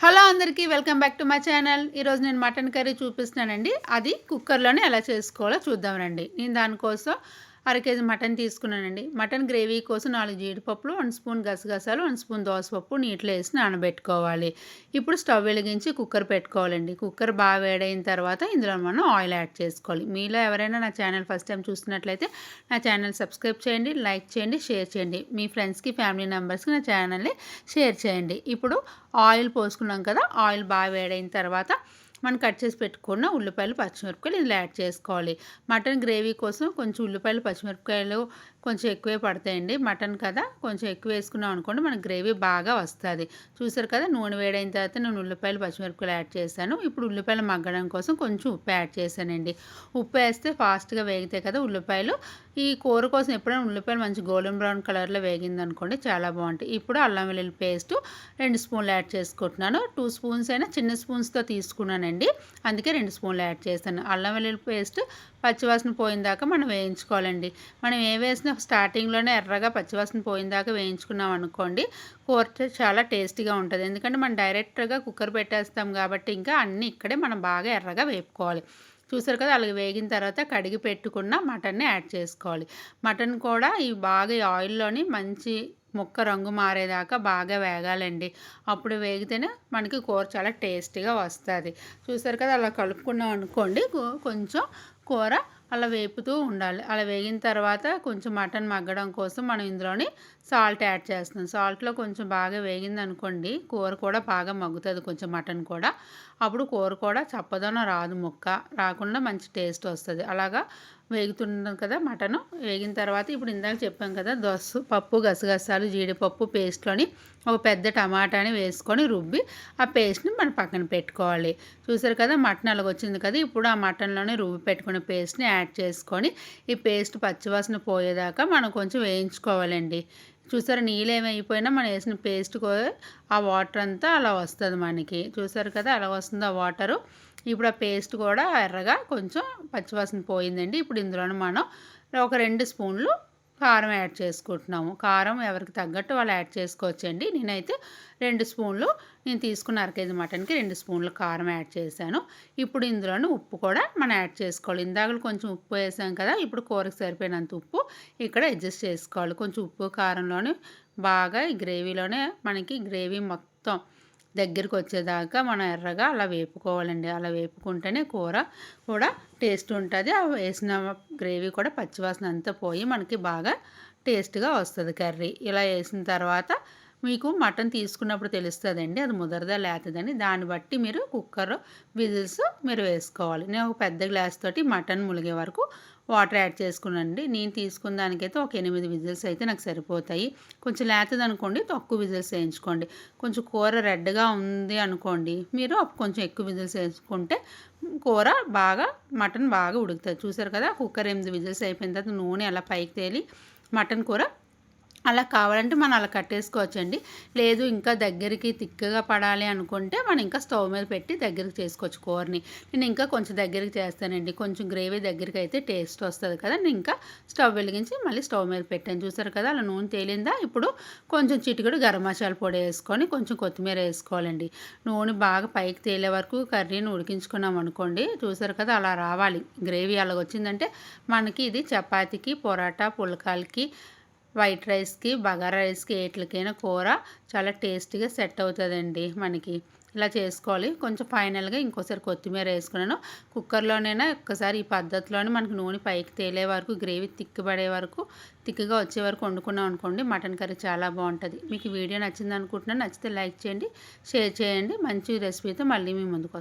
Hello అందరికీ welcome back to my channel. ఈరోజు నేను మటన్ కర్రీ చూపిస్తున్నానండి. అది కుక్కర్లోనే ఎలా చేసుకోవాలో చూద్దాం రండి. నేను దానికోసం అర కేజీ మటన్ తీసుకున్నానండి. మటన్ గ్రేవీ కోసం నాలుగు జీడిపప్పులు వన్ స్పూన్ గసగసాలు వన్ స్పూన్ దోసపప్పు నీటిలో వేసి నానబెట్టుకోవాలి. ఇప్పుడు స్టవ్ వెలిగించి కుక్కర్ పెట్టుకోవాలండి. కుక్కర్ బాగా వేడైన తర్వాత ఇందులో మనం ఆయిల్ యాడ్ చేసుకోవాలి. మీలో ఎవరైనా నా ఛానల్ ఫస్ట్ టైం చూస్తున్నట్లయితే నా ఛానల్ సబ్స్క్రైబ్ చేయండి లైక్ చేయండి షేర్ చేయండి. మీ ఫ్రెండ్స్కి ఫ్యామిలీ మెంబర్స్కి నా ఛానల్ని షేర్ చేయండి. ఇప్పుడు ఆయిల్ పోసుకున్నాం కదా ఆయిల్ బాగా వేడైన తర్వాత మనం కట్ చేసి పెట్టుకున్న ఉల్లిపాయలు పచ్చిమిరపకాయలు ఇందులో యాడ్ చేసుకోవాలి. మటన్ గ్రేవీ కోసం కొంచెం ఉల్లిపాయలు పచ్చిమిరపకాయలు కొంచెం ఎక్కువే పడతాయండి. మటన్ కదా కొంచెం ఎక్కువ వేసుకున్నాం అనుకోండి మనకు గ్రేవీ బాగా వస్తుంది. చూసారు కదా నూనె వేడైన తర్వాత నేను ఉల్లిపాయలు పచ్చిమిరపకాయలు యాడ్ చేశాను. ఇప్పుడు ఉల్లిపాయలు మగ్గడం కోసం కొంచెం ఉప్పు యాడ్ చేశానండి. ఉప్పు వేస్తే ఫాస్ట్గా వేగితే కదా ఉల్లిపాయలు. ఈ కూర కోసం ఎప్పుడైనా ఉల్లిపాయలు మంచి గోల్డెన్ బ్రౌన్ కలర్లో వేగింది అనుకోండి చాలా బాగుంటాయి. ఇప్పుడు అల్లం వెల్లుల్లి పేస్ట్ రెండు స్పూన్లు యాడ్ చేసుకుంటున్నాను. టూ స్పూన్స్ అయినా చిన్న స్పూన్స్తో తీసుకున్నానండి. అందుకే రెండు స్పూన్లు యాడ్ చేస్తాను. అల్లం వెల్లుల్లి పేస్ట్ పచ్చివాసన పోయిందాక మనం వేయించుకోవాలండి. మనం ఏ వేసిన స్టార్టింగ్లోనే ఎర్రగా పచ్చివాసన పోయిందాక వేయించుకున్నాం అనుకోండి కూర చాలా టేస్టీగా ఉంటుంది. ఎందుకంటే మనం డైరెక్ట్గా కుక్కర్ పెట్టేస్తాం కాబట్టి ఇంకా అన్నీ ఇక్కడే మనం బాగా ఎర్రగా వేపుకోవాలి. చూసారు కదా అలాగే వేగిన తర్వాత కడిగి పెట్టుకున్న మటన్ని యాడ్ చేసుకోవాలి. మటన్ కూడా ఈ బాగా ఆయిల్లోని మంచి ముక్క రంగు మారేదాకా బాగా వేగాలండి. అప్పుడు వేగితేనే మనకి కూర చాలా టేస్టీగా వస్తుంది. చూసారు కదా అలా కలుపుకున్నాం అనుకోండి కొంచెం కూర అలా వేపుతూ ఉండాలి. అలా వేగిన తర్వాత కొంచెం మటన్ మగ్గడం కోసం మనం ఇందులోని సాల్ట్ యాడ్ చేస్తున్నాం. సాల్ట్లో కొంచెం బాగా వేగింది అనుకోండి కూర కూడా బాగా మగ్గుతుంది కొంచెం మటన్ కూడా. అప్పుడు కూర కూడా చప్పదనం రాదు ముక్క రాకుండా మంచి టేస్ట్ వస్తుంది. అలాగా వేగుతున్నాం కదా మటను. వేగిన తర్వాత ఇప్పుడు ఇందాక చెప్పాం కదా దోస పప్పు గసగసాలు జీడిపప్పు పేస్ట్లోని ఒక పెద్ద టమాటాని వేసుకొని రుబ్బి ఆ పేస్ట్ని మనం పక్కన పెట్టుకోవాలి. చూసారు కదా మటన్ అలాగ వచ్చింది కదా? ఇప్పుడు ఆ మటన్లోనే రుబ్బి పెట్టుకున్న పేస్ట్ని యాడ్ చేసుకొని ఈ పేస్ట్ పచ్చివాసన పోయేదాకా మనం కొంచెం వేయించుకోవాలండి. చూసారు నీళ్ళు ఏమైపోయినా మనం వేసిన పేస్ట్ ఆ వాటర్ అంతా అలా వస్తుంది మనకి. చూసారు కదా అలా వస్తుంది ఆ వాటరు. ఇప్పుడు ఆ పేస్ట్ కూడా ఎర్రగా కొంచెం పచ్చివాసన పోయిందండి. ఇప్పుడు ఇందులోనే మనం ఒక రెండు స్పూన్లు కారం యాడ్ చేసుకుంటున్నాము. కారం ఎవరికి తగ్గట్టు వాళ్ళు యాడ్ చేసుకోవచ్చండి. నేనైతే రెండు స్పూన్లు నేను తీసుకున్న అర కేజీ మటన్కి రెండు స్పూన్లు కారం యాడ్ చేశాను. ఇప్పుడు ఇందులోనే ఉప్పు కూడా మనం యాడ్ చేసుకోవాలి. ఇందాకలు కొంచెం ఉప్పు వేసాం కదా ఇప్పుడు కూరకు సరిపోయినంత ఉప్పు ఇక్కడ అడ్జస్ట్ చేసుకోవాలి. కొంచెం ఉప్పు కారంలోనే బాగా ఈ గ్రేవీలోనే మనకి గ్రేవీ మొత్తం దగ్గరికి వచ్చేదాకా మనం ఎర్రగా అలా వేపుకోవాలండి. అలా వేపుకుంటేనే కూర కూడా టేస్ట్ ఉంటుంది. ఆ వేసిన గ్రేవీ కూడా పచ్చివాసన అంతా పోయి మనకి బాగా టేస్ట్గా వస్తుంది కర్రీ. ఇలా వేసిన తర్వాత మీకు మటన్ తీసుకున్నప్పుడు తెలుస్తుందండి. అది ముదరదా లేతదని దాన్ని బట్టి మీరు కుక్కర్ విజిల్స్ మీరు వేసుకోవాలి. నేను ఒక పెద్ద గ్లాస్ తోటి మటన్ ములిగే వరకు వాటర్ యాడ్ చేసుకున్నానండి. నేను తీసుకున్న దానికైతే ఒక ఎనిమిది విజిల్స్ అయితే నాకు సరిపోతాయి. కొంచెం లేతది అనుకోండి తక్కువ విజిల్స్ వేయించుకోండి. కొంచెం కూర రెడ్గా ఉంది అనుకోండి మీరు కొంచెం ఎక్కువ విజిల్స్ వేసుకుంటే కూర బాగా మటన్ బాగా ఉడుకుతుంది. చూసారు కదా కుక్కర్ ఎనిమిది విజిల్స్ అయిపోయిన తర్వాత నూనె అలా పైకి తేలి మటన్ కూర అలా కావాలంటే మనం అలా కట్టేసుకోవచ్చండి. లేదు ఇంకా దగ్గరికి తిక్కగా పడాలి అనుకుంటే మనం ఇంకా స్టవ్ మీద పెట్టి దగ్గరికి చేసుకోవచ్చు కూరని. నేను ఇంకా కొంచెం దగ్గరికి చేస్తానండి. కొంచెం గ్రేవీ దగ్గరికి అయితే టేస్ట్ వస్తుంది కదా. నేను ఇంకా స్టవ్ వెలిగించి మళ్ళీ స్టవ్ మీద పెట్టాను. చూసారు కదా అలా నూనె తేలిందా? ఇప్పుడు కొంచెం చిటికడు గరం మసాలా పొడి వేసుకొని కొంచెం కొత్తిమీర వేసుకోవాలండి. నూనె బాగా పైకి తేలే వరకు కర్రీని ఉడికించుకున్నాం అనుకోండి. చూసారు కదా అలా రావాలి. గ్రేవీ అలా వచ్చిందంటే మనకి ఇది చపాతీకి పొరాటా పులకాలకి వైట్ రైస్కి బగారా రైస్కి ఏట్లకైనా కూర చాలా టేస్టీగా సెట్ అవుతుందండి మనకి. ఇలా చేసుకోవాలి. కొంచెం ఫైనల్గా ఇంకోసారి కొత్తిమీర వేసుకున్నాను. కుక్కర్లోనైనా ఒక్కసారి ఈ పద్ధతిలోనే మనకి నూనె పైకి తేలే వరకు గ్రేవీ తిక్కుబడే వరకు తిక్కుగా వచ్చే వరకు వండుకున్నాం అనుకోండి మటన్ కర్రీ చాలా బాగుంటుంది. మీకు వీడియో నచ్చింది అనుకుంటున్నాను నచ్చితే లైక్ చేయండి షేర్ చేయండి. మంచి రెసిపీతో మళ్ళీ మీ ముందుకు